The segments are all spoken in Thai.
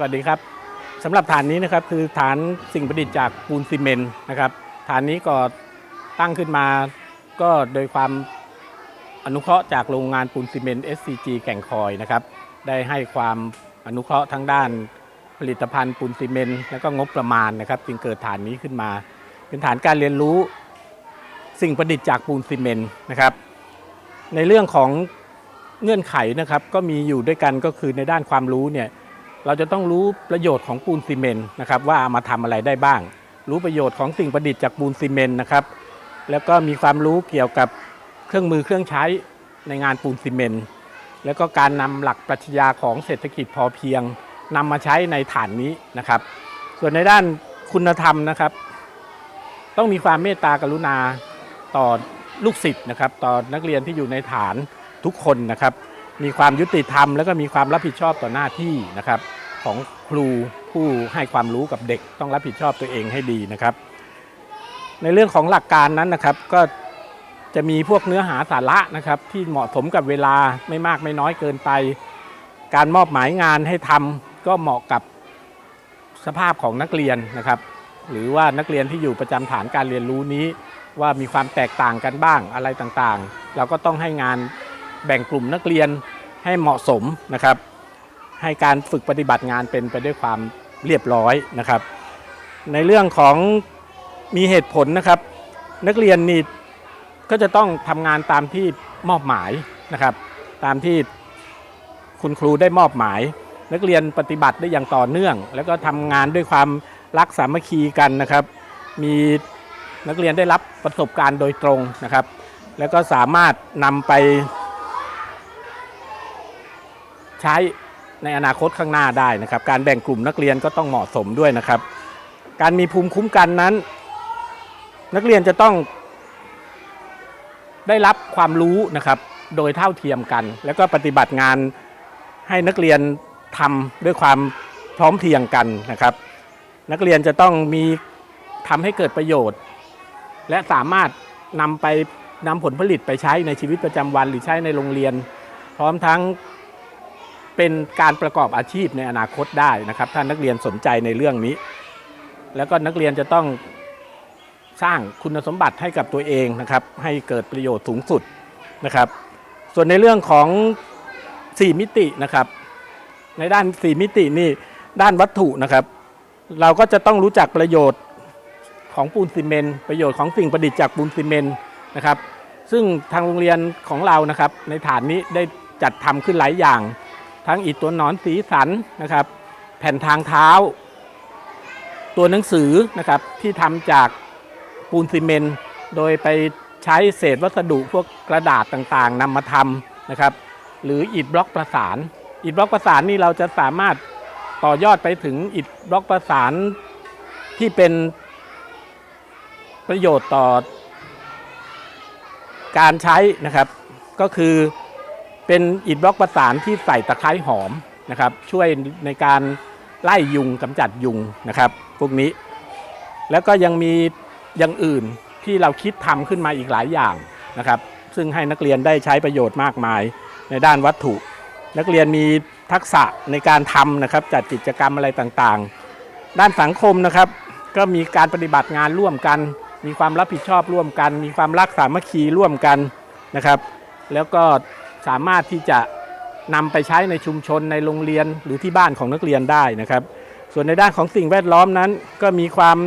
สวัสดีครับสำหรับฐานนี้นะครับคือฐานสิ่งประดิษฐ์จากปูนซีเมนต์นะครับ ฐานนี้ก็ตั้งขึ้นมาก็โดยความอนุเคราะห์จากโรงงานปูนซีเมนต์ SCG แก่งคอยนะครับ ได้ให้ความอนุเคราะห์ทั้งด้านผลิตภัณฑ์ปูนซีเมนต์และก็งบประมาณนะครับ จึงเกิดฐานนี้ขึ้นมา เป็นฐานการเรียนรู้สิ่งประดิษฐ์จากปูนซีเมนต์นะครับ ในเรื่องของเงื่อนไขนะครับก็มีอยู่ด้วยกันก็คือในด้านความรู้เนี่ย เราจะต้องรู้ประโยชน์ของปูนซีเมนต์นะครับว่ามาทำอะไรได้บ้าง รู้ประโยชน์ของสิ่งประดิษฐ์จากปูนซีเมนต์นะครับ แล้วก็มีความรู้เกี่ยวกับเครื่องมือเครื่องใช้ในงานปูนซีเมนต์แล้วก็การนำหลักปรัชญาของเศรษฐกิจพอเพียงนำมาใช้ในฐานนี้นะครับ ส่วนในด้านคุณธรรมนะครับ ต้องมีความเมตตากรุณาต่อลูกศิษย์นะครับ ต่อนักเรียนที่อยู่ในฐานทุกคนนะครับ มีความยุติธรรม แล้วก็มีความรับผิดชอบต่อหน้าที่นะครับของครูผู้ให้ความรู้กับเด็กต้องรับผิดชอบตัวเองให้ดีนะครับ ในเรื่องของหลักการนั้นนะครับก็จะมีพวกเนื้อหาสาระนะครับที่เหมาะสมกับเวลาไม่มากไม่น้อยเกินไป การมอบหมายงานให้ทำก็เหมาะกับสภาพของนักเรียนนะครับ หรือว่านักเรียนที่อยู่ประจำฐานการเรียนรู้นี้ ว่ามีความแตกต่างกันบ้างอะไรต่างๆ เราก็ต้องให้งาน แบ่งกลุ่มนักเรียนให้เหมาะสมนะครับ ให้การฝึกปฏิบัติงานเป็นไปด้วยความเรียบร้อยนะครับ ในเรื่องของมีเหตุผลนะครับ นักเรียนนี่ก็จะต้องทำงานตามที่มอบหมายนะครับ ตามที่คุณครูได้มอบหมาย นักเรียนปฏิบัติได้อย่างต่อเนื่อง แล้วก็ทำงานด้วยความรักสามัคคีกันนะครับ มีนักเรียนได้รับประสบการณ์โดยตรงนะครับ แล้วก็สามารถนำไป ใช้ในอนาคตข้างหน้าได้นะครับ การแบ่งกลุ่มนักเรียนก็ต้องเหมาะสมด้วยนะครับ การมีภูมิคุ้มกันนั้น นักเรียนจะต้องได้รับความรู้นะครับ โดยเท่าเทียมกัน แล้วก็ปฏิบัติงานให้นักเรียนทำด้วยความพร้อมเพียงกันนะครับ นักเรียนจะต้องมีทำให้เกิดประโยชน์ และสามารถนำไปนำผลผลิตไปใช้ในชีวิตประจำวัน หรือใช้ในโรงเรียน พร้อมทั้ง เป็นการประกอบอาชีพในอนาคตได้นะครับ ถ้านักเรียนสนใจในเรื่องนี้ แล้วก็นักเรียนจะต้องสร้างคุณสมบัติให้กับตัวเองนะครับ ให้เกิดประโยชน์สูงสุดนะครับ ส่วนในเรื่องของ 4 มิตินะครับ ในด้าน 4 มิตินี่ด้านวัตถุนะครับ เราก็จะต้องรู้จักประโยชน์ของปูนซีเมนต์ประโยชน์ของสิ่งประดิษฐ์จากปูนซีเมนต์นะครับ ซึ่งทางโรงเรียนของเรานะครับ ในฐานนี้ได้จัดทำขึ้นหลายอย่าง ทั้งอิฐตัวหนอนสีสันนะครับ แผ่นทางเท้า ตัวหนังสือนะครับที่ทำจากปูนซีเมนต์โดยไปใช้เศษวัสดุพวกกระดาษต่างๆนำมาทำนะครับ หรืออิฐบล็อกประสาน อิฐบล็อกประสานนี่เราจะสามารถต่อยอดไปถึงอิฐบล็อกประสานที่เป็นประโยชน์ต่อการใช้นะครับ ก็คือ เป็นอิฐบล็อกประสานที่ใส่ตะไคร้หอมนะครับ ช่วยในการไล่ยุงกำจัดยุงนะครับพวกนี้ แล้วก็ยังมีอย่างอื่นที่เราคิดทำขึ้นมาอีกหลายอย่างนะครับ ซึ่งให้นักเรียนได้ใช้ประโยชน์มากมายในด้านวัตถุ นักเรียนมีทักษะในการทำนะครับ จัดกิจกรรมอะไรต่างๆ ด้านสังคมนะครับ ก็มีการปฏิบัติงานร่วมกัน มีความรับผิดชอบร่วมกัน มีความรักสามัคคีร่วมกันนะครับ แล้วก็ สามารถที่จะนำไปใช้ในชุมชนในโรงเรียนหรือที่บ้านของนักเรียนได้นะครับ ส่วนในด้านของสิ่งแวดล้อมนั้น ก็มีความ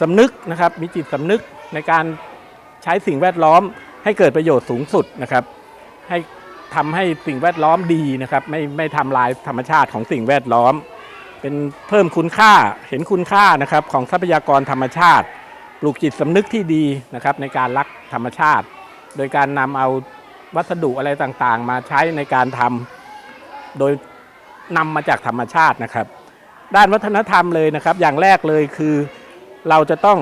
สำนึกนะครับมีจิตสำนึกในการใช้สิ่งแวดล้อม ให้เกิดประโยชน์สูงสุดนะครับ ให้ทำให้สิ่งแวดล้อมดีนะครับ ไม่ไม่ทำลายธรรมชาติของสิ่งแวดล้อม เป็นเพิ่มคุณค่าเห็นคุณค่านะครับของทรัพยากรธรรมชาติ ปลูกจิตสำนึกที่ดีนะครับในการรักธรรมชาติ โดยการนำเอา วัสดุอะไรต่างๆ มาใช้ในการทำโดยนำมาจากธรรมชาตินะครับ ด้านวัฒนธรรมเลยนะครับ อย่างแรกเลยคือเราจะต้อง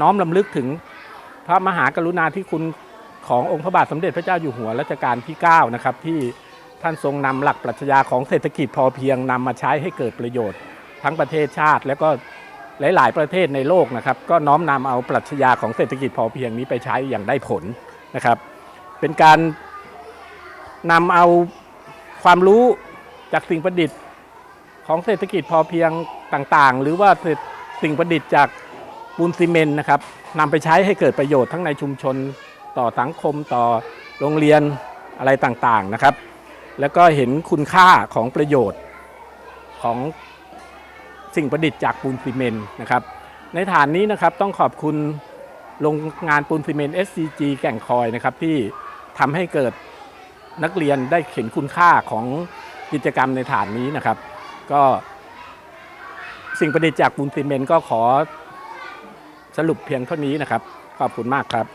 น้อมลำลึกถึงพระมหากรุณาธิคุณขององค์พระบาทสมเด็จพระเจ้าอยู่หัวรัชกาลที่ 9 นะครับ ที่ท่านทรงนำหลักปรัชญาของเศรษฐกิจพอเพียงนำมาใช้ให้เกิดประโยชน์ ทั้งประเทศชาติ และก็หลาย ๆ ประเทศในโลกนะครับ ก็น้อมนำเอาปรัชญาของเศรษฐกิจพอเพียงนี้ไปใช้อย่างได้ผลนะครับ เป็นการนำเอาความรู้จากสิ่งประดิษฐ์ของเศรษฐกิจพอเพียงต่างๆ หรือว่าสิ่งประดิษฐ์จากปูนซีเมนต์นะครับนำไปใช้ให้เกิดประโยชน์ทั้งในชุมชนต่อสังคมต่อโรงเรียนอะไรต่างๆนะครับ แล้วก็เห็นคุณค่าของประโยชน์ของสิ่งประดิษฐ์จากปูนซีเมนต์นะครับในฐานนี้นะครับต้องขอบคุณโรงงานปูนซีเมนต์ SCG แก่งคอยนะครับที่ ทำให้เกิดนักเรียนได้เห็นคุณค่าของกิจกรรมในฐานนี้นะครับ ก็สิ่งประดิษฐ์จากปูนซีเมนต์ก็ขอสรุปเพียงเท่านี้นะครับ ขอบคุณมากครับ